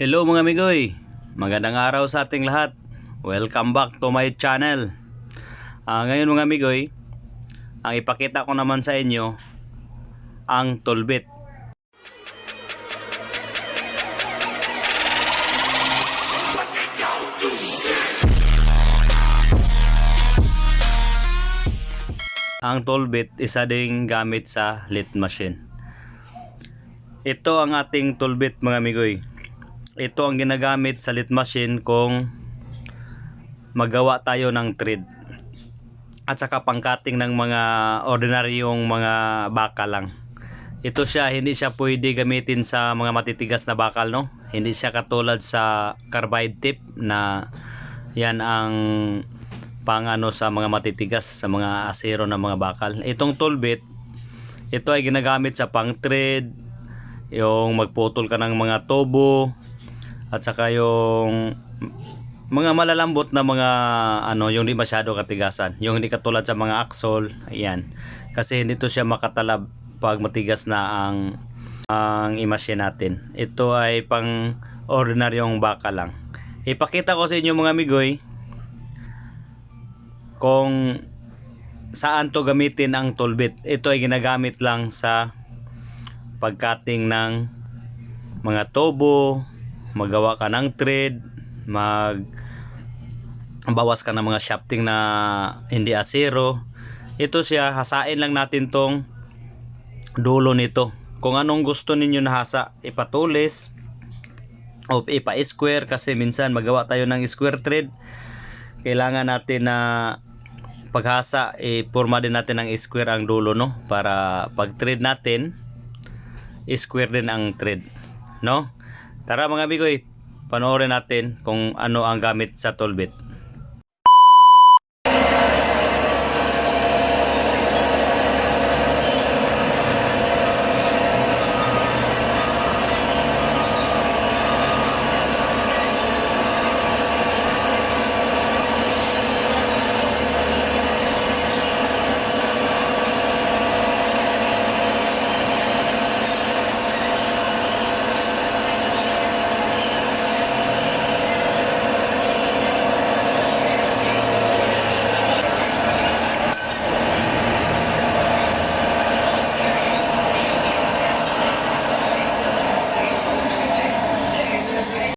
Hello mga amigoy, magandang araw sa ating lahat. Welcome back to my channel. Ah, ngayon mga amigoy, ang ipakita ko naman sa inyo ang tulbit. Ang tollbit isa ding gamit sa lit machine. Ito ang ating tollbit mga amigoy. Ito ang ginagamit sa lit machine kung magawa tayo ng thread. At saka pangkating ng mga ordinaryong mga bakal lang. Ito siya, hindi siya pwede gamitin sa mga matitigas na bakal, no? Hindi siya katulad sa carbide tip na yan ang pang ano sa mga matitigas sa mga asero na mga bakal. Itong tool bit, ito ay ginagamit sa pang thread, yung magputol ka ng mga tobo, at saka yung mga malalambot na mga ano, yung hindi masyado katigasan. Yung hindi katulad sa mga axle, ayan. Kasi hindi to siya makatalab pag matigas na ang ang imasya natin. Ito ay pang ordinaryong baka lang. Ipakita ko sa inyo mga migoy kung saan to gamitin ang toolbit. Ito ay ginagamit lang sa pagcutting ng mga tobo, magawa ka ng thread, mag bawas ka ng mga shafting na hindi asero. Ito siya, hasain lang natin tong dulo nito. Kung anong gusto ninyo na hasa, ipatulis o ipa-square kasi minsan magawa tayo ng square thread. Kailangan natin na paghasa, iporma din natin ng square ang dulo, no? Para pag thread natin, square din ang thread, no? Tara mga amigo, panoorin natin kung ano ang gamit sa toolbit.